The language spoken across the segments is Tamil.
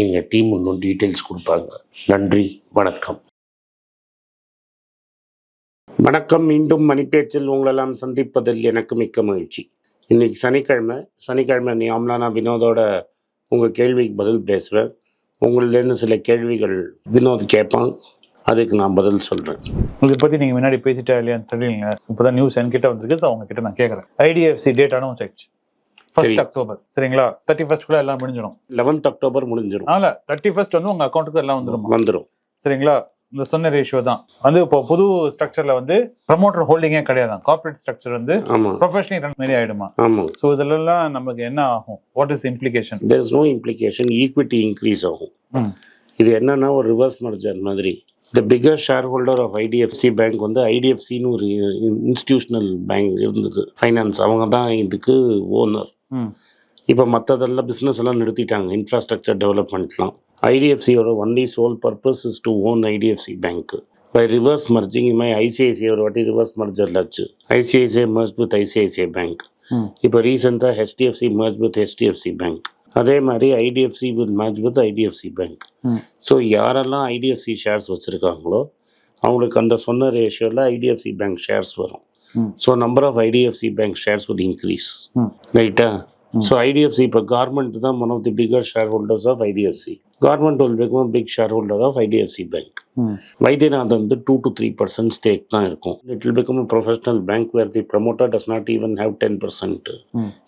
எங்கள் டீம் இன்னும் டீட்டெயில்ஸ் கொடுப்பாங்க. நன்றி வணக்கம். வணக்கம் மீண்டும் மணிப்பேச்சில் உங்களெல்லாம் சந்திப்பதில் எனக்கு மிக்க மகிழ்ச்சி. இன்னைக்கு சனிக்கிழமை சனிக்கிழமை நீ ஆம்லானா வினோதோட உங்கள் கேள்விக்கு பதில் பேசுவேன். உங்களிலேருந்து சில கேள்விகள் வினோத் கேட்பான். அதுக்கு நான் பதில் சொல்கிறேன் இதை பத்தி நீங்க முன்னாடி பேசிட்டா இல்லையான்னு தெரியலங்க. இப்பதான் நியூஸ் என்கிட்ட வந்திருக்கு அவங்க கிட்ட நான் கேட்கறேன் ஐடிஎஃப்சி டேட் அனௌன்ஸ் ஆயிடுச்சு. ஃபர்ஸ்ட். அக்டோபர் சரிங்களா? தேர்ட்டி ஃபர்ஸ்ட் கூட எல்லாம் முடிஞ்சிடும். லெவன்த் அக்டோபர் முடிஞ்சிடும் அதனால தேர்ட்டி ஃபர்ஸ்ட் வந்து உங்க அக்கௌண்ட்டுக்கு எல்லாம் வந்துடும் வந்துடும் சரிங்களா? இந்த சொன்ன ரேஷியோ தான். வந்து இப்போ புது ஸ்ட்ரக்சர்ல வந்து ப்ரமோட்டர் ஹோல்டிங்கே கிடையாது கார்ப்பரேட் ஸ்ட்ரக்சர் வந்து ப்ரொஃபஷனல் ரன் மாரி ஆயிடுமா? ஸோ இதுலலாம் நமக்கு என்ன ஆகும்? What is implication there is no implication equity increase ஆகும். இது என்னன்னா ஒரு ரிவர்ஸ் மர்ஜர் மாதிரி. The bigger shareholder of IDFC bank வந்து ஐடிஎஃப்சின்னு ஒரு இன்ஸ்டிடியூஷனல் பேங்க் இருந்தது. ஃபைனான்ஸ் அவங்க தான் இதுக்கு ஓனர் இப்போ மற்றதெல்லாம் பிஸ்னஸ் எல்லாம் நிறுத்திட்டாங்க. இன்ஃப்ராஸ்ட்ரக்சர் டெவலப்மெண்ட்லாம் ஐடிஎஃப்சியோட only sole purpose is to own IDFC bank by reverse merging இது மாதிரி ஐசிஐசிஐ ஒரு வாட்டி ரிவர்ஸ் மர்ஜரில் ஆச்சு. ICICI merge with ICICI bank இப்போ ரீசெண்டாக HDFC merge with HDFC bank அதே மாதிரி IDFC with merge with IDFC bank. So யாரெல்லாம் ஐடிஎஃப்சி ஷேர்ஸ் வச்சுருக்காங்களோ அவங்களுக்கு அந்த சொன்ன ரேஷியோவில் ஐடிஎஃப்சி பேங்க் ஷேர்ஸ் வரும். So number of IDFC bank shares would increase. ரைட்டா. ஸோ ஐடிஎஃப்சி இப்போ கவர்மெண்ட் தான் one of the bigger shareholders of IDFC government will become big shareholder of IDFC bank Vaidyanath வந்து two to three percent stake தான் இருக்கும். It will become professional bank where the promoter does not even have ten percent.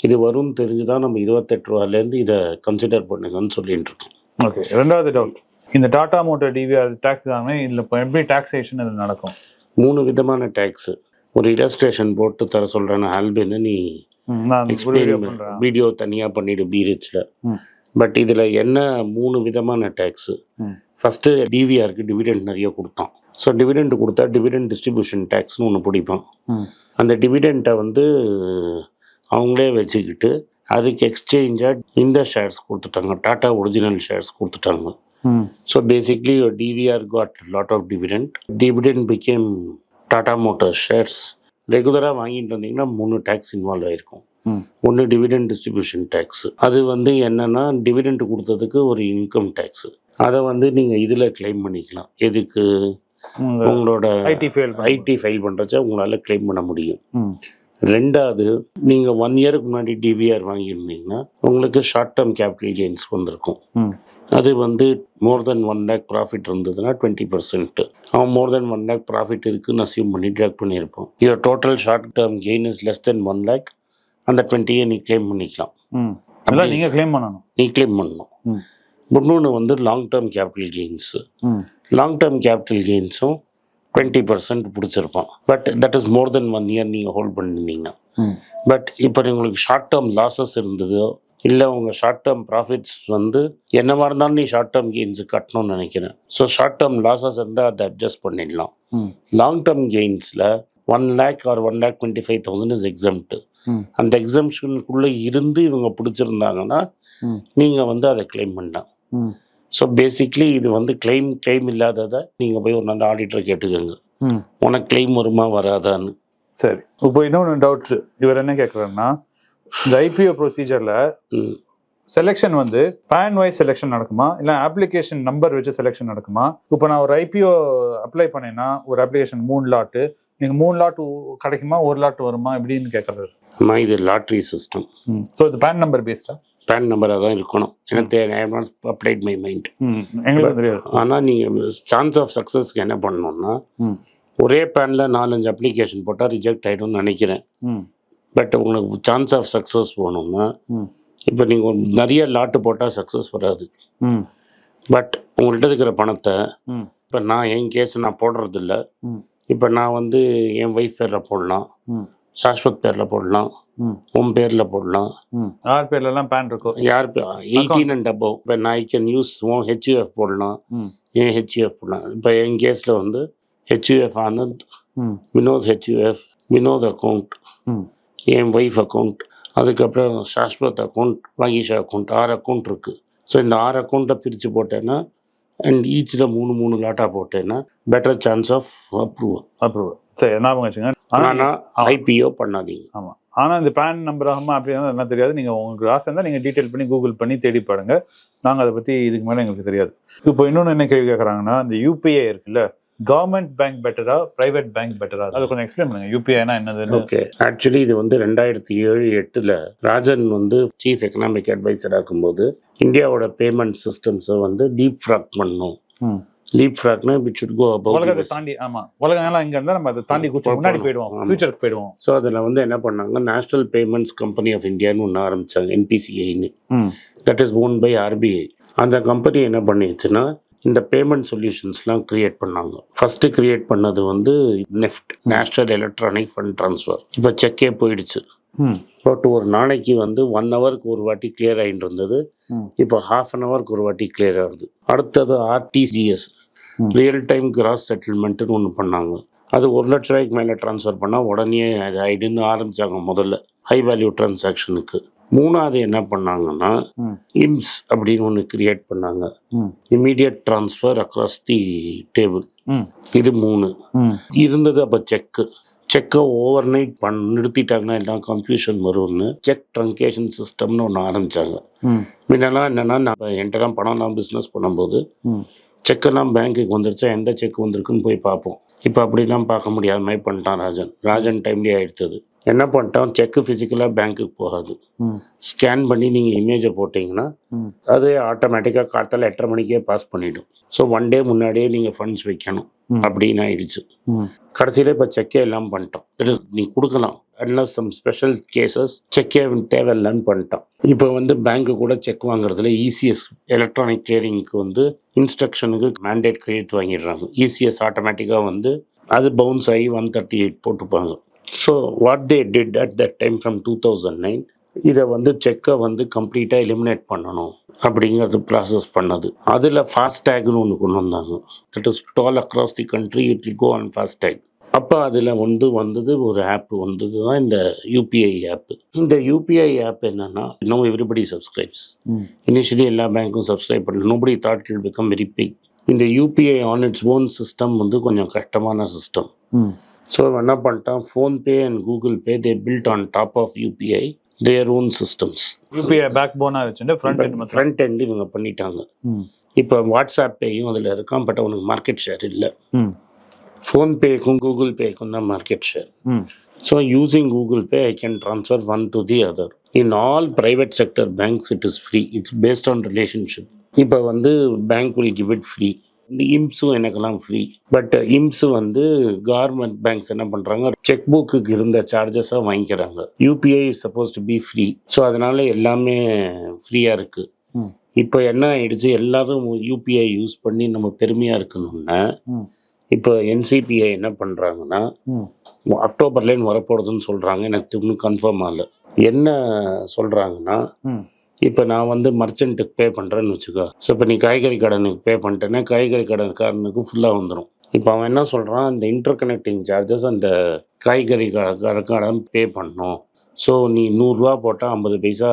இது வரும்னு தெரிஞ்சு தான் நம்ம இருபத்தெட்டு ரூபாலேருந்து இதை கன்சிடர் பண்ணுங்கன்னு சொல்லிட்டு இருக்கோம். ஓகே ரெண்டாவது டவுட் இந்த டாடா மோட்டர் டிவிஆர் டாக்ஸ் தானே? இதுல எப்படி டாக்ஸேஷன் இது நடக்கும்? மூணு விதமான டேக்ஸ் ஒரு இல்லஸ்ட்ரேஷன் போட்டு தர சொல்கிறேன் ஆல்பின்னு நீ எக்ஸ்பிளைன் வீடியோ தனியாக பண்ணிடு பீரிச்சில். பட் இதில் என்ன மூணு விதமான டேக்ஸு. ஃபஸ்ட்டு டிவிஆருக்கு டிவிடெண்ட் நிறைய கொடுத்தான். ஸோ டிவிடெண்ட் கொடுத்தா டிவிடெண்ட் டிஸ்ட்ரிபியூஷன் டேக்ஸ்னு ஒன்று பிடிப்பான் ம். அந்த டிவிடெண்ட்டை வந்து அவங்களே வச்சுக்கிட்டு அதுக்கு எக்ஸ்சேஞ்சாக இந்த ஷேர்ஸ் கொடுத்துட்டாங்க. டாடா ஒரிஜினல் ஷேர்ஸ் கொடுத்துட்டாங்க. So basically DVR got lot of dividend dividend become Tata motor shares ரெகுலராக வாங்கிட்டு வந்தீங்கன்னா மூணு டேக்ஸ் இன்வால்வ் ஆயிருக்கும். ம். ஒன்று டிவிடெண்ட் டிஸ்ட்ரிபியூஷன் டேக்ஸ் அது வந்து என்னன்னா டிவிடெண்ட் கொடுத்ததுக்கு ஒரு இன்கம் டேக்ஸ் அதை வந்து நீங்கள் இதில் கிளைம் பண்ணிக்கலாம். எதுக்கு? உங்களோட ஐடி ஃபெயில் ஐடி ஃபைல் பண்ணுறச்ச உங்களால் கிளைம் பண்ண முடியும். ரெண்டாவது நீங்கள் ஒன் இயருக்கு முன்னாடி டிவிஆர் வாங்கியிருந்தீங்கன்னா உங்களுக்கு ஷார்ட் டேர்ம் கேபிட்டல் கெயின்ஸ் வந்திருக்கும். அது வந்து more than one lakh profit இருந்ததுன்னா டுவெண்ட்டி பர்சன்ட் அவன் more than one lakh profit இருக்குன்னு அசியூம் பண்ணி ட்ராக் பண்ணியிருப்பான். Your total short term gain is less than one lakh அந்த டுவெண்ட்டியை நீ கிளைம் பண்ணிக்கலாம். ம். அதெல்லாம் நீங்க க்ளைம் பண்ணணும். நீ கிளைம் பண்ணணும். இன்னொன்று வந்து long term capital gains long term capital கெயின்ஸும் twenty percent பிடிச்சிருப்பான். But that is more than one year நீங்கள் ஹோல்ட் பண்ணிருந்தீங்கன்னா ம். பட் இப்போ உங்களுக்கு ஷார்ட் டேர்ம் லாஸஸ் இருந்ததோ இல்லை உங்கள் ஷார்ட் டேர்ம் ப்ராஃபிட்ஸ் வந்து என்னவா இருந்தாலும் நீ ஷார்ட் டேர்ம் கெயின்ஸு கட்டணும்னு நினைக்கிறேன். ஸோ ஷார்ட் டேர்ம் லாஸஸ் இருந்தால் அதை அட்ஜஸ்ட் பண்ணிடலாம். Long term கெயின்ஸில் one lakh or one lakh twenty five thousand is exempt ம். அந்த எக்ஸம்ஷனுக்குள்ளே இருந்து இவங்க பிடிச்சிருந்தாங்கன்னா. நீங்கள் வந்து அதை கிளைம் பண்ணலாம். ஸோ பேசிக்லி இது வந்து கிளைம் கிளைம் இல்லாததை நீங்கள் போய் ஒரு நல்ல ஆடிட்டரை கேட்டுக்கோங்க. உனக்கு கிளைம் வருமா வராதான்னு. சரி. இப்போ இன்னொன்று டவுட் இவர் என்ன கேட்குறாருன்னா இந்த ஐபிஓ ப்ரொசீஜர்ல. செலெக்ஷன் வந்து பேன் வைஸ் செலெக்ஷன் நடக்குமா? இல்லை அப்ளிகேஷன் நம்பர் வச்சு செலெக்ஷன் நடக்குமா? இப்போ நான் ஒரு ஐபிஓ அப்ளை பண்ணேன்னா ஒரு அப்ளிகேஷன் மூணு லாட்டு நீங்க மூணு லாட் கிடைக்குமா? ஒரு லாட் வருமா? இப்படின்னு கேட்கறாரு அம்மா இது லாட்ரி சிஸ்டம் ஸோ இது பேன் நம்பர் பேஸ்டா பேன் நம்பராக தான் இருக்கணும். எனக்கு அப்ளைட் மை மைண்ட் எங்களுக்கு தெரியாது. ஆனால் நீங்கள் சான்ஸ் ஆஃப் சக்ஸஸ்க்கு என்ன பண்ணணும்னா. ஒரே பேனில் நாலஞ்சு அப்ளிகேஷன் போட்டால் ரிஜெக்ட் ஆகிடும்னு நினைக்கிறேன். பட் உங்களுக்கு சான்ஸ் ஆஃப் சக்ஸஸ் போகணும்னா. இப்போ நீங்கள் நிறைய லாட்டு போட்டால் சக்ஸஸ் வராது. ம். பட் உங்கள்கிட்ட இருக்கிற பணத்தை. இப்போ நான் என் கேஸ் நான் போடுறதில்ல. இப்போ நான் வந்து என் ஒய்ஃப் பேரில் போடலாம். ம். சாஸ்வத் பேரில் போடலாம். உன் பேரில் போடலாம். யார் பேர்ல எல்லாம் பேன் இருக்கும் யார் எயிட்டீன் அண்ட் அபவ் இப்போ நான் ஐ கேன் யூஸ் ஹெச்யூஎஃப் போடலாம். ம். ஏன் ஹெச்யூஎஃப் பண்ணாங்க இப்போ என் கேஸில் வந்து HUF Anand Vinod HUF Vinod account ம். என் ஒய்ஃப் அக்கௌண்ட் அதுக்கப்புறம் சாஸ்வத் அக்கௌண்ட் மகேஷ் அக்கௌண்ட் ஆறு அக்கௌண்ட் இருக்குது ஸோ இந்த ஆறு அக்கௌண்ட்டை பிரித்து போட்டேன்னா அண்ட் ஈச்சில் மூணு மூணு லாட்டாக போட்டேன்னா better chance of approval approve சரி ஞாபகம் வச்சுங்க ஆனால் ஐபிஓ பண்ணாதீங்க. ஆமாம் ஆனால் இந்த பேன் நம்பர் ஆகுமா அப்படி இருந்தால் என்ன தெரியாது. நீங்கள் உங்களுக்கு ஆசை இருந்தால் நீங்கள் டீட்டெயில் பண்ணி கூகுள் பண்ணி தேடி பாருங்க. நாங்கள் அதை பற்றி இதுக்கு மேலே எங்களுக்கு தெரியாது. இப்போ இன்னொன்று என்ன கேள்வி கேட்குறாங்கன்னா இந்த யூபிஐ இருக்குல்ல கவர்மெண்ட் பேங்க் பெட்டரா பிரைவேட் பேங்க் பெட்டரா அதை கொஞ்சம் எக்ஸ்பிளைன் பண்ணுங்க. யூபிஐனா என்னதுன்னு. ஓகே ஆக்சுவலி இது வந்து ரெண்டாயிரத்தி ஏழு எட்டில் ராஜன் வந்து சீஃப் எக்கனாமிக் அட்வைசராக இருக்கும்போது இந்தியாவோட பேமெண்ட் சிஸ்டம்ஸை வந்து டீப் ஃப்ராக் பண்ணணும் ம். டீப் ஃப்ராக்னா விச் should go above உலகத்தை தாண்டி ஆமா. உலகம் எல்லாம் இங்க இருந்தா நம்ம அதை தாண்டி கூச்சு முன்னாடி போயிடுவோம். ஃபியூச்சருக்கு போயிடுவோம். ஸோ அதில் வந்து என்ன பண்ணாங்க? நேஷனல் பேமெண்ட்ஸ் கம்பெனி ஆஃப் இந்தியான்னு ஒன்று ஆரம்பித்தாங்க என்பிசிஐன்னு that is own by RBI அந்த கம்பெனி என்ன பண்ணிடுச்சுன்னா இந்த பேமெண்ட் சொல்யூஷன்ஸ்லாம் கிரியேட் பண்ணாங்க. ஃபஸ்ட்டு கிரியேட் பண்ணது வந்து NEFT National Electronic Fund Transfer இப்போ செக்கே போயிடுச்சு. பட் ஒரு நாளைக்கு வந்து ஒன் ஹவருக்கு ஒரு வாட்டி கிளியர் ஆகிட்டு இருந்தது. இப்போ ஹாஃப் அன் ஹவருக்கு ஒரு வாட்டி கிளியர் ஆகுது. அடுத்தது ஆர்டிஜிஎஸ். ரியல் டைம் கிராஸ் செட்டில்மெண்ட்டுன்னு ஒன்று பண்ணாங்க. அது ஒரு லட்ச ரூபாய்க்கு மேலே ட்ரான்ஸ்ஃபர் பண்ணால் உடனே அது ஆயிடுன்னு ஆரம்பிச்சாங்க முதல்ல. ஹை வேல்யூ டிரான்சாக்ஷனுக்கு மூணாவது என்ன பண்ணாங்கன்னா. இம்ஸ் அப்படின்னு ஒன்று கிரியேட் பண்ணாங்க. Immediate transfer across the table. இது மூணு. இருந்தது அப்போ செக்கு செக்கை ஓவர் நைட் பண் நிறுத்திட்டாங்கன்னா எல்லாம் கன்ஃபியூஷன் வரும்னு செக் ட்ரங்கேஷன் சிஸ்டம்னு ஒன்று ஆரம்பித்தாங்க முன்னெல்லாம் என்னென்னா நான் என்கிட்ட பணம்லாம் பிஸ்னஸ் பண்ணும்போது. செக்கெல்லாம் பேங்க்குக்கு வந்துருச்சா எந்த செக் வந்திருக்குன்னு போய் பார்ப்போம். இப்போ அப்படிலாம் பார்க்க முடியாத மாதிரி பண்ணிட்டான் ராஜன். ராஜன் டைம்லேயே ஆயிடுத்தது என்ன பண்ணிட்டான் செக்கு ஃபிசிக்கலாக பேங்க்குக்கு போகாது. ஸ்கேன் பண்ணி நீங்கள் இமேஜை போட்டிங்கன்னா. அது ஆட்டோமேட்டிக்காக காத்தால எட்டரை மணிக்கே பாஸ் பண்ணிடும். ஸோ ஒன் டே முன்னாடியே நீங்கள் ஃபண்ட்ஸ் வைக்கணும். அப்படின்னு ஆயிடுச்சு. கடைசியில் இப்போ செக்கே எல்லாம் பண்ணிட்டோம். நீ கொடுக்கலாம். அன்லஸ் சம் ஸ்பெஷல் கேசஸ் செக்கே தேவையில்லைன்னு பண்ணிட்டான் இப்போ வந்து பேங்க்கு கூட செக் வாங்குறதுல E இசிஎஸ் எலக்ட்ரானிக் கிளியரிங்க்கு வந்து இன்ஸ்ட்ரக்ஷனுக்கு மேண்டேட் கிரியேட் வாங்கிடுறாங்க. இசிஎஸ் ஆட்டோமேட்டிக்காக வந்து அது பவுன்ஸ் ஆகி ஒன் தேர்ட்டி எயிட் போட்டுப்பாங்க. So what they did at that time from two thousand nine இதை வந்து செக்கை வந்து கம்ப்ளீட்டாக எலிமினேட் பண்ணணும் அப்படிங்கிறது ப்ராசஸ் பண்ணது. அதில் ஃபாஸ்டேக்னு ஒன்று கொண்டு வந்தாங்க. That is toll across the country it will go on FASTag அப்போ அதில் வந்து வந்தது ஒரு ஆப் வந்தது தான் இந்த யூபிஐ ஆப் இந்த யூபிஐ ஆப் என்னன்னா நோ எவ்ரிபடி சப்ஸ்கிரைப்ஸ். இனிஷியலி எல்லா பேங்க்கும் சப்ஸ்கிரைப் பண்ணல. Nobody thought it'll become very big இந்த UPI on its own system வந்து கொஞ்சம் கஷ்டமான சிஸ்டம் ஸோ என்ன பண்ணிட்டான்? PhonePe and Google Pay they built on top of UPI their own systems UPI back போனா வச்சுட்டு ஃப்ரண்ட் எண்ட் ஃப்ரண்ட் எண்ட் இவங்க பண்ணிட்டாங்க. இப்போ வாட்ஸ்அப் பேயும் அதில் இருக்கான் பட் அவனுக்கு மார்க்கெட் ஷேர் இல்லை. ஃபோன்பேக்கும் கூகுள் பேக்கும் தான் market share so using Google Pay I can transfer one to the other in all private sector banks it is free it's based on relationship இப்போ வந்து bank will give it free இந்த இம்ஸும் எனக்கெல்லாம் ஃப்ரீ பட் இம்ஸ் வந்து கவர்மெண்ட் பேங்க்ஸ் என்ன பண்ணுறாங்க செக் புக்குக்கு இருந்த சார்ஜஸாக வாங்கிக்கிறாங்க. UPI suppose to be free so அதனால எல்லாமே ஃப்ரீயாக இருக்குது. இப்போ என்ன ஆயிடுச்சு? எல்லாரும் யூபிஐ யூஸ் பண்ணி நம்ம பெருமையாக இருக்கணும்னா. இப்போ என்சிபிஐ என்ன பண்ணுறாங்கன்னா அக்டோபர்லேன்னு வரப்போகிறதுன்னு சொல்கிறாங்க எனக்கு இன்னும் கன்ஃபார்ம் ஆகல. என்ன சொல்கிறாங்கன்னா இப்போ நான் வந்து மர்ச்சன்ட்டுக்கு பே பண்ணுறேன்னு வச்சுக்கோ. ஸோ இப்போ நீ காய்கறி கடனுக்கு பே பண்ணிட்டேன்னா காய்கறி கடன்காரனுக்கு ஃபுல்லாக வந்துடும் இப்போ அவன் என்ன சொல்கிறான் இந்த இன்டர் கனெக்டிங் சார்ஜஸ் அந்த காய்கறி கடன் பே பண்ணணும் ஸோ நீ நூறுரூவா போட்டால் ஐம்பது பைசா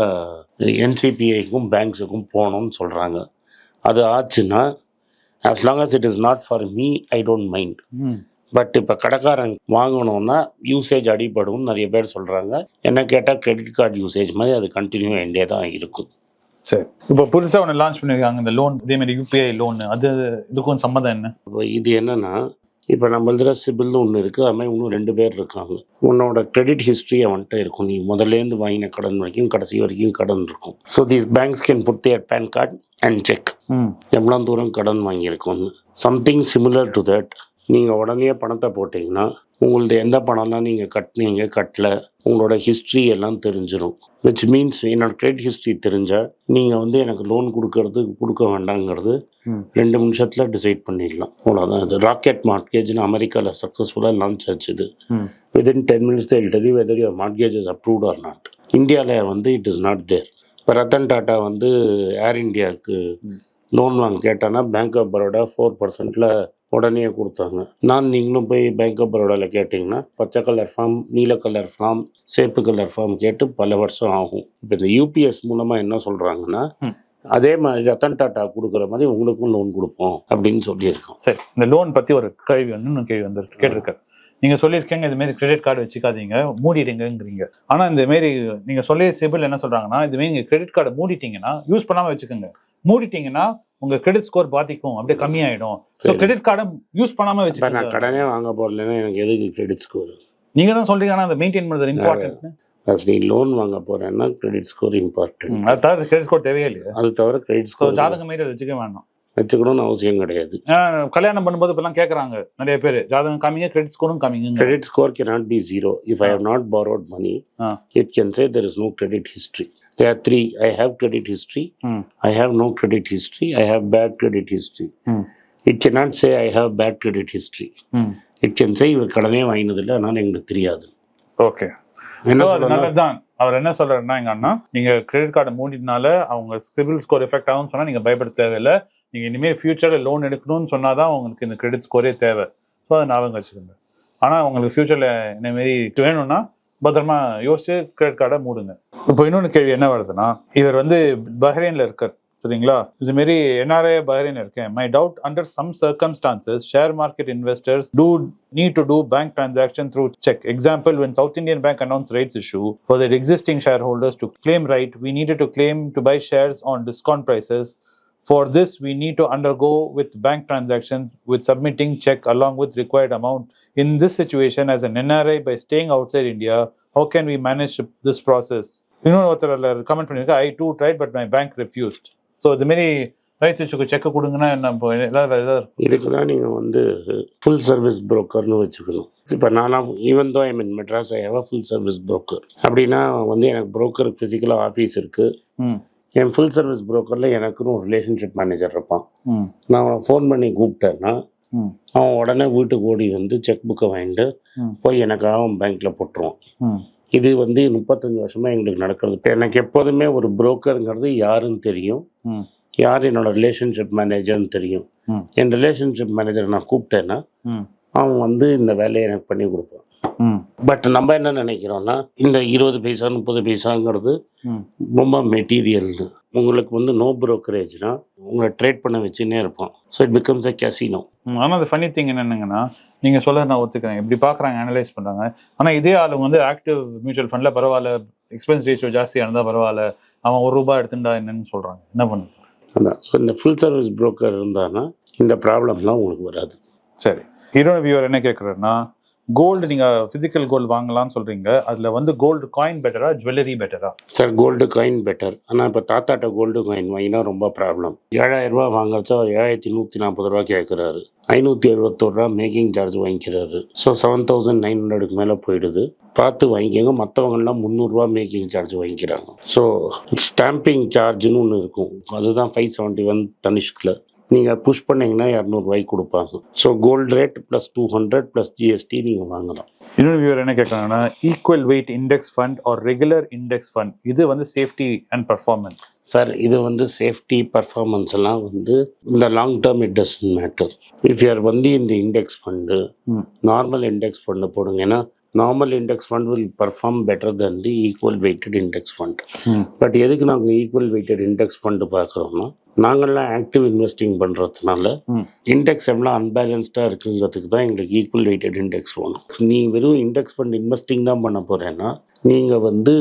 என்சிபிஐக்கும் பேங்க்ஸுக்கும் போகணும்னு சொல்கிறாங்க அது ஆச்சுன்னா as long as it is not for me I don't mind but இப்போ கடைக்காரன் வாங்கணும்னா யூசேஜ் அடிபடும்னு நிறைய பேர் சொல்கிறாங்க என்ன கேட்டால் கிரெடிட் கார்டு யூசேஜ் மாதிரி அது கண்டினியூ வேண்டியே தான் இருக்கும். சரி. இப்போ புதுசா ஒன்று லான்ச் பண்ணிருக்காங்க இந்த லோன் இதே மாதிரி யூபிஐ லோன் அது இதுக்கும் சம்மதம் என்ன? இப்போ இது என்னன்னா இப்போ நம்மளதுல சிபில்னு ஒன்று இருக்குது அது மாதிரி இன்னும் ரெண்டு பேர் இருக்காங்க. உன்னோட கிரெடிட் ஹிஸ்ட்ரி அவன்கிட்ட இருக்கும். நீ முதல்லேருந்து வாங்கின கடன் வரைக்கும் கடைசி வரைக்கும் கடன் இருக்கும். So these banks can put their PAN card and check எவ்வளோ தூரம் கடன் வாங்கியிருக்கோன்னு சம்திங் சிமிலர் டு தட் நீங்கள் உடனே பணத்தை போட்டிங்கன்னா உங்களது எந்த பணம்லாம் நீங்கள் கட்டினீங்க கட்டல உங்களோட ஹிஸ்ட்ரி எல்லாம் தெரிஞ்சிடும் விச் மீன்ஸ் என்னோட கிரெடிட் ஹிஸ்ட்ரி தெரிஞ்சால் நீங்கள் வந்து எனக்கு லோன் கொடுக்கறது கொடுக்க வேண்டாங்கிறது. ரெண்டு நிமிஷத்தில் டிசைட் பண்ணிடலாம். அவ்வளோதான் இது ராக்கெட் மார்க்கேஜ்னு அமெரிக்காவில் சக்ஸஸ்ஃபுல்லாக லான்ச் ஆச்சு இது. ம். Within ten minutes tell you whether your mortgage is approved or not. இந்தியாவில் வந்து இட் இஸ் நாட் தேர் இப்போ ரத்தன் டாட்டா வந்து ஏர் இந்தியாவுக்கு ம். லோன் வாங்க கேட்டானா பேங்க் ஆஃப் பரோடா ஃபோர் பர்சன்ட்டில் உடனே கொடுத்தாங்க. நான் நீங்களும் போய் பேங்க் ஆஃப் பரோடாவில் கேட்டிங்கன்னா பச்சை கலர் ஃபார்ம் நீல கலர் ஃபார்ம் சேப்பு கலர் ஃபார்ம் கேட்டு பல வருஷம் ஆகும். இப்போ இந்த யூபிஎஸ் மூலமாக என்ன சொல்கிறாங்கன்னா. அதே மாதிரி ரத்தன் டாட்டா கொடுக்குற மாதிரி உங்களுக்கும் லோன் கொடுப்போம் அப்படின்னு சொல்லியிருக்கோம். சரி இந்த லோன் பத்தி ஒரு கேள்வி வந்து இன்னும் கேள்வி வந்து கேட்டிருக்காரு. நீங்க சொல்லியிருக்கீங்க இது மாதிரி கிரெடிட் கார்டு வச்சுக்காதீங்க மூடிடுங்கிறீங்க ஆனா இந்த மாரி நீங்க சொல்லிய சிபில் என்ன சொல்றாங்கன்னா இது மாதிரி நீங்க கிரெடிட் கார்டை மூடிட்டீங்கன்னா யூஸ் பண்ணாம வச்சுக்கோங்க. மூடிட்டீங்கன்னா உங்க கிரெடிட் ஸ்கோர் பாதிக்கும் அப்படியே கம்மியாயிடும் ஸோ. கிரெடிட் கார்டை யூஸ் பண்ணாம வச்சுக்கோங்க நான் கடனே வாங்க போகிறேன்னா எனக்கு எதுக்கு கிரெடிட் ஸ்கோர் நீங்க தான் சொல்றீங்க ஆனா அதை மெயின்டைன் பண்றது இம்பார்ட்டன்ட் நீ லோன் வாங்க போகிறேன்னா கிரெடிட் ஸ்கோர் இம்பார்ட்டன்ட் அது தவிர கிரெடிட் ஸ்கோர் தேவையே இல்லையா அது தவிர கிரெடிட் ஸ்கோர் ஜாதகம் மாரி வச்சுக்க வேண்டாம் வச்சுக்கணும்னு அவசியம் கிடையாது கல்யாணம் பண்ணும்போது இப்பெல்லாம் கேட்கறாங்க நிறைய பேர் ஜாதகம் காமிங்க கிரெடிட் ஸ்கோரும் காமிங்க score cannot be zero if I Ah. have not borrowed money. Ah. It can say there is no credit history. There are three. I have credit history. Hmm. I have no credit history. I have bad credit history. Hmm. It cannot say I have bad credit history. ம் It can say இவர் கடனே வாங்கினதில்லை அதனால எங்களுக்கு தெரியாது ஓகே என்ன So, அது சொல்லலாம் நல்லதுதான் அவர் என்ன சொல்றாருன்னா எங்க அண்ணா நீங்க கிரெடிட் கார்டு மூடினால அவங்க சிபில் ஸ்கோர் எஃபெக்ட் ஆகும்னு சொன்னா நீங்க பயப்பட தேவையில்லை நீங்க இனிமேல் ஃபியூச்சர்ல லோன் எடுக்கணும்னு சொன்னாதான் உங்களுக்கு இந்த கிரெடிட் ஸ்கோரே தேவை ஸோ அதை ஞாபகம் வச்சுக்கோங்க ஆனா உங்களுக்கு ஃபியூச்சர்ல இந்த மாதிரி வேணும்னா பத்திரமா யோசிச்சு கிரெடிட் கார்டை மூடுங்க இப்போ இன்னொன்று கேள்வி என்ன வருதுன்னா இவர் வந்து பஹ்ரைனில் இருக்கார் சரிங்களா இதுமாரி என்ஆர்ஐ பஹ்ரைன் இருக்கேன் my doubt under some circumstances share market investors do need to do bank transaction through cheque example when South Indian Bank announce rights issue for the existing shareholders to claim right we need to claim to buy shares on discount prices For this, we need to undergo with bank transactions with submitting check along with required amount. In this situation, as an NRI, by staying outside India, how can we manage this process? இன்னொரு ஒருத்தர் கமெண்ட் பண்ணியிருக்கா I too tried but my bank refused so இது மாதிரி ரைட்ஸ் இஷ்யூக்கு செக் கொடுங்கன்னா என்ன ஏதாவது இதுக்கு தான் நீங்கள் வந்து ஃபுல் சர்வீஸ் புரோக்கர்னு வச்சுக்கணும். இப்போ நானும் even though I mean Madras I have full service broker அப்படின்னா வந்து எனக்கு புரோக்கர் ஃபிசிக்கலாக ஆஃபீஸ் இருக்குது என் ஃபுல் சர்வீஸ் புரோக்கரில் எனக்குன்னு ஒரு ரிலேஷன்ஷிப் மேனேஜர் இருப்பான். நான் அவனை ஃபோன் பண்ணி கூப்பிட்டேன்னா அவன் உடனே வீட்டுக்கு ஓடி வந்து செக் புக்கை வாங்கிட்டு. போய் எனக்காக அவன் பேங்க்கில் போட்டுருவான். இது வந்து முப்பத்தஞ்சு வருஷமாக எங்களுக்கு நடக்கிறது. இப்ப எனக்கு எப்போதுமே ஒரு புரோக்கருங்கிறது யாருன்னு தெரியும். யார் என்னோட ரிலேஷன்ஷிப் மேனேஜர்னு தெரியும். என் ரிலேஷன்ஷிப் மேனேஜர் நான் கூப்பிட்டேன்னா அவன் வந்து இந்த வேலையை எனக்கு பண்ணி கொடுப்பான். பட் நம்ம என்ன நினைக்கிறோம்னா இந்த இருபது பைசா முப்பது பைசாங்கிறது ரொம்ப மெட்டீரியல்னு உங்களுக்கு வந்து நோ ப்ரோக்கரேஜ்னா உங்களை ட்ரேட் பண்ண வச்சுன்னே இருப்பான் so it becomes a casino ம், ஆனா அது ஃபனி திங் என்னங்கன்னா நீங்க சொல்ல நான் ஒத்துக்கிறேன். இப்படி பாக்குறாங்க அனலைஸ் பண்றாங்க. ஆனா இதே ஆளுங்க வந்து ஆக்டிவ் மியூச்சுவல் ஃபண்ட்ல பரவாயில்ல எக்ஸ்பென்ஸ் ரேஷியோ ஜாஸ்தியா இருந்தா பரவாயில்ல அவன் ஒரு ரூபாய் எடுத்துட்டா என்னன்னு சொல்றாங்க. என்ன பண்ணுது? அதான். ஸோ இந்த ஃபுல் சர்வீஸ் புரோக்கர் இருந்தான்னா இந்த ப்ராப்ளம்லாம் உங்களுக்கு வராது. சரி. ஹீரோ வியூவர் என்ன கேட்குறாருன்னா கோல்டு நீங்கள் ஃபிசிக்கல் கோல்டு வாங்கலாம்னு சொல்கிறீங்க அதில் வந்து கோல்டு காயின் பெட்டரா ஜுவல்லரி பெட்டரா சார் கோல்டு காயின் பெட்டர் ஆனால் இப்போ தாத்தாட்ட கோல்டு காயின் வாங்கினா ரொம்ப ப்ராப்ளம் ஏழாயிரரூபா வாங்குறச்சா அவர் ஏழாயிரத்தி நூற்றி நாற்பது ரூபா கேட்குறாரு ஐநூற்றி எழுபத்தோரு ரூபா மேக்கிங் சார்ஜ் வாங்கிக்கிறாரு. ஸோ செவன் தௌசண்ட் நைன் ஹண்ட்ரடுக்கு மேலே போயிடுது. பார்த்து வாங்கிக்கோங்க. மற்றவங்கலாம் முந்நூறுரூவா மேக்கிங் சார்ஜ் வாங்கிக்கிறாங்க. ஸோ ஸ்டாம்பிங் சார்ஜ்னு ஒன்று இருக்கும். அதுதான் ஃபைவ் செவன்ட்டி ஒன் தனிஷ்கில். நீங்கள் புஷ் பண்ணீங்கன்னா இரநூறுவாய்க்கு கொடுப்பாங்க. So gold rate plus two hundred plus GST நீங்கள் வாங்கலாம். இன்னொரு வியூவர் என்ன கேட்குறாங்கன்னா equal weight index fund or regular index fund இது வந்து சேஃப்டி அண்ட் பர்ஃபார்மன்ஸ் சார் இது வந்து சேஃப்டி பர்ஃபார்மன்ஸ் எல்லாம் வந்து இந்த long term it doesn't matter if you're வந்து இந்த index fund. Normal index fund போடுங்க ஏன்னா normal index fund will perform better then the equal weighted index fund but எதுக்கு நாங்கள் ஈக்குவல் வெயிட்டட் இண்டெக்ஸ் ஃபண்டு பார்க்குறோம்னா நாங்கள்லாம் ஆக்டிவ் இன்வெஸ்டிங் பண்ணுறதுனால. இண்டெக்ஸ் எவ்வளோ அன்பேலன்ஸ்டாக இருக்குங்கிறதுக்கு தான் எங்களுக்கு ஈக்குவல் வெயிட்டட் இண்டெக்ஸ் வேணும். நீ வெறும் இண்டெக்ஸ் ஃபண்ட் இன்வெஸ்டிங் தான் பண்ண போகிறேன்னா நீங்கள் வந்து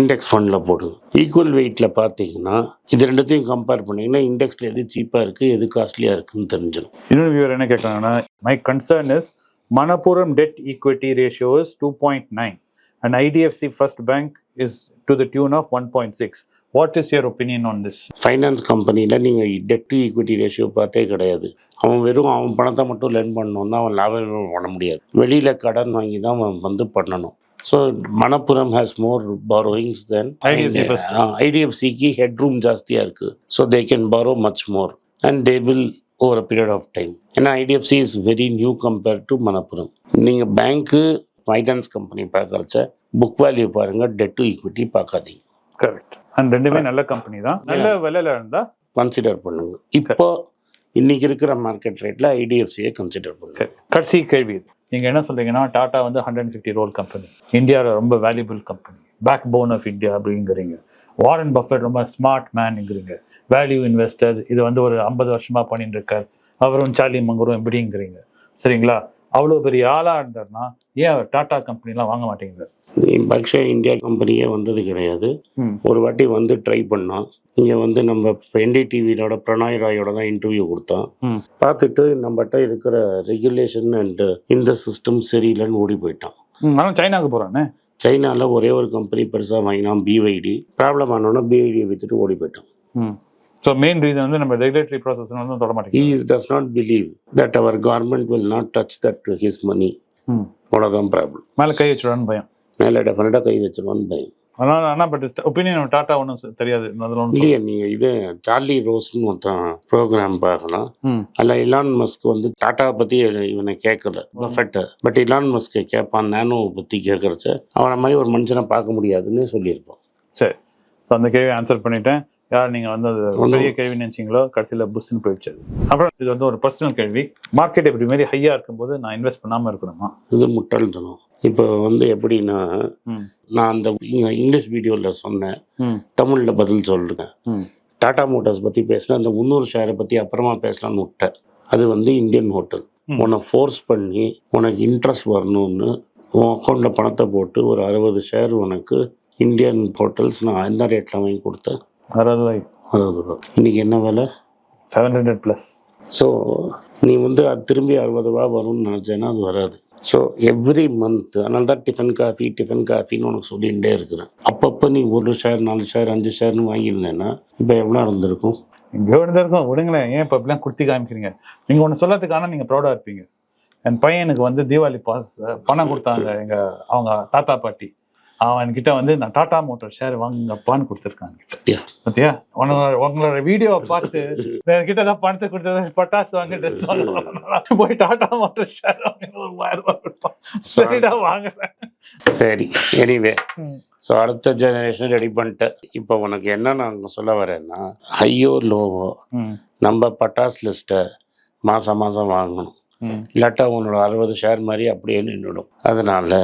இண்டெக்ஸ் ஃபண்டில் போடுங்க ஈக்குவல் வெயிட்டில் பார்த்தீங்கன்னா இது ரெண்டுத்தையும் கம்பேர் பண்ணீங்கன்னா இண்டெக்ஸில் எது சீப்பாக இருக்குது எது காஸ்ட்லியாக இருக்குன்னு தெரிஞ்சிடும். இன்னொரு வியூவர் என்ன கேட்குறாங்கன்னா my concern is Manappuram debt equity ratio is two point nine and IDFC First Bank is to the tune of one point six what is your opinion on this finance கம்பெனியில் நீங்கள் டெட் டு ஈக்விட்டி ரேஷியோ பார்த்தே கிடையாது. அவன் வெறும் அவன் பணத்தை மட்டும் லென் பண்ணணும்னா அவன் லாபம் பண்ண முடியாது. வெளியில் கடன் வாங்கி தான் அவன் வந்து பண்ணணும். So Manappuram has more borrowings than IDFC first. ஐடிஎஃப்சிக்கு ஹெட் ரூம் ஜாஸ்தியாக இருக்குது so they can borrow much more and they will over a period of time ஏன்னா IDFC is very new compared to Manappuram நீங்கள் பேங்க்கு ஃபைனான்ஸ் கம்பெனி பார்க்குறச்ச புக் வேல்யூ பாருங்கள் டெட் டு ஈக்விட்டி பார்க்காதீங்க. கரெக்ட் அண்ட் ரெண்டுமே நல்ல கம்பெனி தான். நல்ல விலையில இருந்தா கன்சிடர் பண்ணுங்க. இப்போ இன்னைக்கு இருக்கிற மார்க்கெட் ரேட்டில் ஐடிஎஃப்சியை கன்சிடர் பண்ணுங்க. கடைசி கேள்வி இது. நீங்க என்ன சொல்றீங்கன்னா டாடா வந்து ஹண்ட்ரட் ஃபிஃப்டி ரோல் கம்பெனி இந்தியாவில் ரொம்ப valuable company backbone of India அப்படிங்கிறீங்க. வாரன் பஃபெட் ரொம்ப ஸ்மார்ட் மேன்ங்கிறீங்க வேல்யூ இன்வெஸ்டர் இது வந்து ஒரு ஐம்பது வருஷமா பண்ணிட்டு இருக்கார் அவரும் சார்லி மங்கரும் எப்படிங்கிறீங்க. சரிங்களா? அவ்வளோ பெரிய ஆளா இருந்தாருன்னா ஏன் அவர் டாடா கம்பெனிலாம் வாங்க மாட்டேங்கிறார்? பக்ஷா இந்தியா கம்பெனியே வந்தது கிடையாது. ஒரு வாட்டி வந்து ட்ரை பண்ணோம் இங்கே வந்து நம்ம என்டிடிவியோட பிரணாய் ராயோட தான் இன்டர்வியூ கொடுத்தோம். பார்த்துட்டு நம்மகிட்ட இருக்கிற ரெகுலேஷன் அண்ட் இந்த சிஸ்டம் சரியில்லைன்னு ஓடி போயிட்டான். ஆனால் சைனாக்கு போறானே? சைனாவில் ஒரே ஒரு கம்பெனி பெருசாக வாங்கினான் பிவைடி ப்ராப்ளம் ஆனோன்னா பிவைடியை விற்றுட்டு ஓடி போயிட்டான். ஸோ மெயின் ரீசன் வந்து நம்ம ரெகுலேட்டரி ப்ராசஸ் வந்து தொட மாட்டேங்குது is- does not believe that our government will not touch that to his money. ம். அவ்வளோதான் ப்ராப்ளம் மேலே கை வச்சிடான்னு பயம். மேலே டெஃபினட்டாக கை வச்சிருவான்னு பயம். அதனால ஆனால் பட் ஒப்பீனியன் டாட்டா ஒன்றும் தெரியாது. இல்லையே நீங்கள் இது சார்லி ரோஸ்னு ஒருத்தன் ப்ரோக்ராம் பார்க்கலாம் அதில் இலான் மஸ்க் வந்து டாட்டாவை பற்றி இவனை கேட்கல. பர்ஃபெக்ட் பட் இலான் மஸ்க்கு கேட்பான் நானோவை பற்றி கேட்குறச்ச. அவனை மாதிரி ஒரு மனுஷனை பார்க்க முடியாதுன்னு சொல்லியிருப்பான். சரி. ஸோ அந்த கேள்வி ஆன்சர் பண்ணிட்டேன். யார் நீங்கள் வந்து அது பெரிய கேள்வி நினைச்சீங்களோ கடைசியில் புஷ்ன்னு போயிடுச்சு. அப்புறம் இது வந்து ஒரு பர்சனல் கேள்வி. மார்க்கெட் இப்படி மாரி ஹையாக இருக்கும்போது நான் இன்வெஸ்ட் பண்ணாமல் இருக்கணுமா? இது முட்டாள்தனம். இப்போ வந்து எப்படின்னா நான் அந்த இங்க இங்கிலீஷ் வீடியோவில் சொன்னேன். தமிழில் பதில் ம். டாடா மோட்டார்ஸ் பற்றி பேசினா அந்த முந்நூறு ஷேரை பற்றி அப்புறமா பேசலாம்னு விட்டேன். அது வந்து இந்தியன் ஹோட்டல். உன்னை ஃபோர்ஸ் பண்ணி உனக்கு இன்ட்ரெஸ்ட் வரணும்னு உன் அக்கௌண்ட்டில் பணத்தை போட்டு ஒரு அறுபது ஷேர் உனக்கு இந்தியன் ஹோட்டல்ஸ் நான் எந்த ரேட்டில் வாங்கி கொடுத்தேன். அறுபது ரூபாய். அறுபது ரூபா. இன்னைக்கு என்ன விலை? செவன் ஹண்ட்ரட் ப்ளஸ் ஸோ நீ வந்து அது திரும்பி அறுபது ரூபா வரும்னு நினச்சேன்னா அது வராது. ஸோ எவ்ரி மந்த் அதனால தான் டிஃபன் காஃபி டிஃபன் காஃபின்னு உனக்கு சொல்லிகிட்டே இருக்கிறேன். அப்பப்போ நீ ஒரு ஷேர் நாலு ஷேர் அஞ்சு ஷேர்னு வாங்கியிருந்தேன்னா இப்போ எவ்வளோ இருந்திருக்கும் எங்கேயோ இருந்தா இருக்கும் விடுங்களேன். ஏன் இப்போ இப்படிலாம் குர்த்தி காமிக்கிறீங்க? நீங்கள் ஒன்று சொல்லறதுக்கான நீங்கள் ப்ரௌடாக இருப்பீங்க. என் பையனுக்கு வந்து தீபாவளி பாஸ் பணம் கொடுத்தாங்க. எங்கள் அவங்க தாத்தா பாட்டி. அவன் கிட்ட வந்து நான் டாடா மோட்டார் ஷேர் வாங்குங்கப்பான்னு கொடுத்துருக்காங்க. கிட்ட பத்தியா? பத்தியா உங்களோட வீடியோவை பார்த்து கிட்ட தான் பணத்தை கொடுத்தது பட்டாசு வாங்க ட்ரெஸ் வாங்க போய் டாடா மோட்டார் ஷேர் வாங்க ஒரு மூவாயிரம் ரூபாய் கொடுத்தான் சரிடா வாங்குறேன். சரி எனிவே. ஸோ அடுத்த ஜெனரேஷன் ரெடி பண்ணிட்டேன் இப்போ உனக்கு என்ன நான் சொல்ல வரேன்னா ஹையோ லோவோ நம்ம பட்டாஸ் லிஸ்ட்டை மாதம் மாதம் வாங்கணும். இல்லாட்டா உன்னோட அறுபது ஷேர் மாதிரி அப்படியே நின்றுடும் அதனால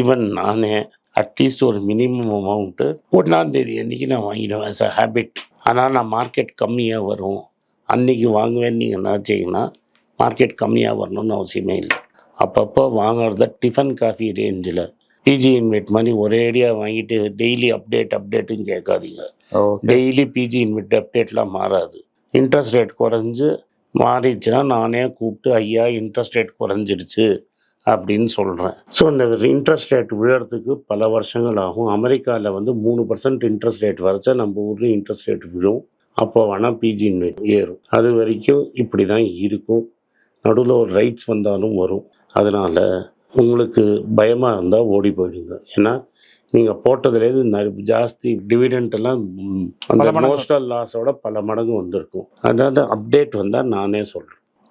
ஈவன் நானே அட்லீஸ்ட் ஒரு மினிமம் அமௌண்ட்டு ஒன்றாந்தேதி அன்றைக்கி நான் வாங்கிடுவேன் as a ஹேபிட் ஆனால் நான் மார்க்கெட் கம்மியாக வரும். அன்னைக்கு வாங்குவேன்னு நீங்கள் நினச்சிங்கன்னா மார்க்கெட் கம்மியாக வரணும்னு அவசியமே இல்லை. அப்பப்போ வாங்குறத டிஃபன் காஃபி ரேஞ்சில் பிஜி இன்வெட் மாதிரி ஒரேடியாக வாங்கிட்டு டெய்லி அப்டேட் அப்டேட்டுன்னு கேட்காதீங்க. டெய்லி பிஜி இன்வெட் அப்டேட்லாம் மாறாது. இன்ட்ரெஸ்ட் ரேட் குறைஞ்சு மாறிடுச்சுன்னா நானே கூப்பிட்டு ஐயா இன்ட்ரெஸ்ட் ரேட் குறைஞ்சிடுச்சு. அப்படின்னு சொல்கிறேன் ஸோ இந்த இன்ட்ரெஸ்ட் ரேட் விழுறதுக்கு பல வருஷங்கள் ஆகும். அமெரிக்காவில் வந்து மூணு பர்சன்ட் இன்ட்ரெஸ்ட் ரேட் வரைச்சா நம்ம ஊர்லேயும் இன்ட்ரெஸ்ட் ரேட் விழும். அப்போ வேணால் பிஜி ஏறும். அது வரைக்கும் இப்படி தான் இருக்கும். நடுவில் ஒரு ரைட்ஸ் வந்தாலும் வரும். அதனால் உங்களுக்கு பயமாக இருந்தால் ஓடி போயிடுங்க. ஏன்னா நீங்கள் போட்டதுலேருந்து ஜாஸ்தி டிவிடெண்ட் எல்லாம் ம், அந்த. மோஸ்டல் லாஸோட பல மடங்கு வந்திருக்கும். அதாவது அப்டேட் வந்தால் நானே சொல்கிறேன்